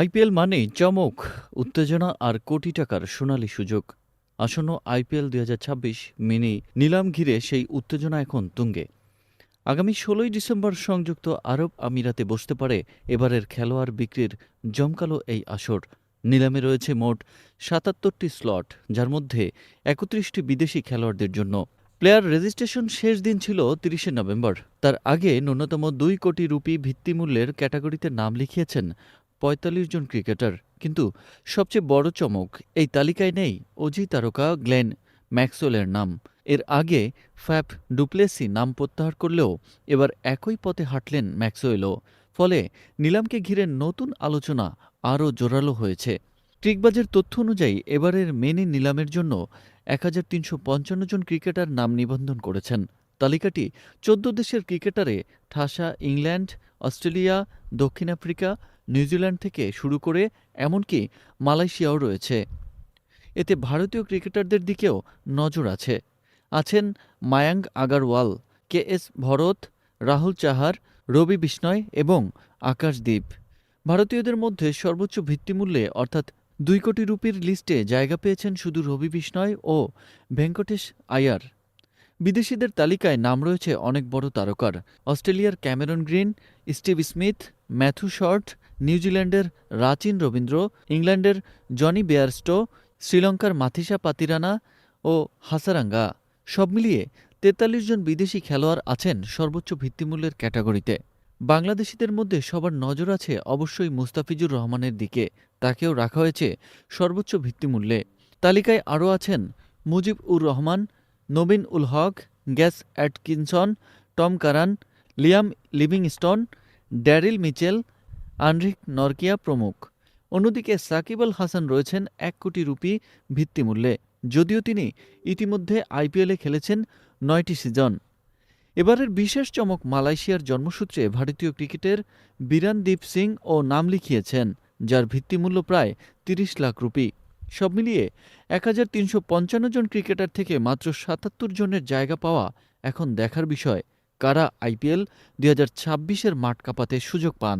IPL মানেই চমক, উত্তেজনা আর কোটি টাকার সোনালী সুযোগ। আসন্ন আইপিএল দুই হাজার ছাব্বিশ মিনি নিলাম ঘিরে সেই উত্তেজনা এখন তুঙ্গে। আগামী ষোলোই ডিসেম্বর সংযুক্ত আরব আমিরাতে বসতে পারে এবারের খেলোয়াড় বিক্রির জমকালো এই আসর। নিলামে রয়েছে মোট সাতাত্তরটি স্লট, যার মধ্যে একত্রিশটি বিদেশি খেলোয়াড়দের জন্য। প্লেয়ার রেজিস্ট্রেশন শেষ দিন ছিল তিরিশে নভেম্বর। তার আগে ন্যূনতম দুই কোটি রুপি ভিত্তিমূল্যের ক্যাটাগরিতে নাম লিখিয়েছেন পঁয়তাল্লিশ জন ক্রিকেটার, কিন্তু সবচেয়ে বড় চমক এই তালিকায় নেই অজি তারকা গ্লেন ম্যাক্সওয়েলের নাম। এর আগে ফ্যাপ ডুপ্লেসি নাম প্রত্যাহার করলেও এবার একই পথে হাঁটলেন ম্যাক্সওয়েলও, ফলে নিলামকে ঘিরে নতুন আলোচনা আরও জোরালো হয়েছে। ট্রিকবাজের তথ্য অনুযায়ী এবারের মেনে নিলামের জন্য এক হাজার তিনশো পঞ্চান্ন জন ক্রিকেটার নাম নিবন্ধন করেছেন। তালিকাটি চোদ্দ দেশের ক্রিকেটারে ঠাসা ইংল্যান্ড অস্ট্রেলিয়া, দক্ষিণ আফ্রিকা, নিউজিল্যান্ড থেকে শুরু করে এমনকি মালয়েশিয়াও রয়েছে। এতে ভারতীয় ক্রিকেটারদের দিকেও নজর আছে। আছেন মায়াঙ্ক আগারওয়াল, কে এস ভরত, রাহুল চাহার, রবি বিষ্ণয় এবং আকাশদীপ। ভারতীয়দের মধ্যে সর্বোচ্চ ভিত্তিমূল্যে অর্থাৎ দুই কোটি রুপির লিস্টে জায়গা পেয়েছেন শুধু রবি বিষ্ণয় ও ভেঙ্কটেশ আয়ার। বিদেশিদের তালিকায় নাম রয়েছে অনেক বড় তারকার। অস্ট্রেলিয়ার Cameron Green, Steve Smith, Matthew Short, নিউজিল্যান্ডের রাচিন রবীন্দ্র, ইংল্যান্ডের জনি বেয়ারস্টো, শ্রীলঙ্কার মাথিসা পাতিরানা ও হাসারাঙ্গা। সব মিলিয়ে তেতাল্লিশ জন বিদেশি খেলোয়াড় আছেন সর্বোচ্চ ভিত্তিমূল্যের ক্যাটাগরিতে। বাংলাদেশিদের মধ্যে সবার নজর আছে অবশ্যই মুস্তাফিজুর রহমানের দিকে। তাকেও রাখা হয়েছে সর্বোচ্চ ভিত্তিমূল্যে। তালিকায় আরও আছেন মুজিব উর রহমান নবীন ul Haq, Gus Atkinson, Tom Curran, Liam Livingstone, Daryl Mitchell, Anrich Nortje প্রমুখ। অন্যদিকে সাকিব আল হাসান রয়েছেন এক কোটি রুপি ভিত্তিমূল্যে যদিও তিনি ইতিমধ্যে আইপিএলে খেলেছেন নয়টি সিজন। এবারের বিশেষ চমক মালয়েশিয়ার জন্মসূত্রে ভারতীয় ক্রিকেটের বিরানদীপ সিং ও নাম লিখিয়েছেন, যার ভিত্তিমূল্য প্রায় তিরিশ লাখ রুপি। সব মিলিয়ে এক হাজার তিনশো পঞ্চান্ন জন ক্রিকেটার থেকে মাত্র সাতাত্তর জনের জায়গা পাওয়া এখন দেখার বিষয় কারা আইপিএল দুই হাজার ছাব্বিশের মাঠ কাঁপাতে সুযোগ পান।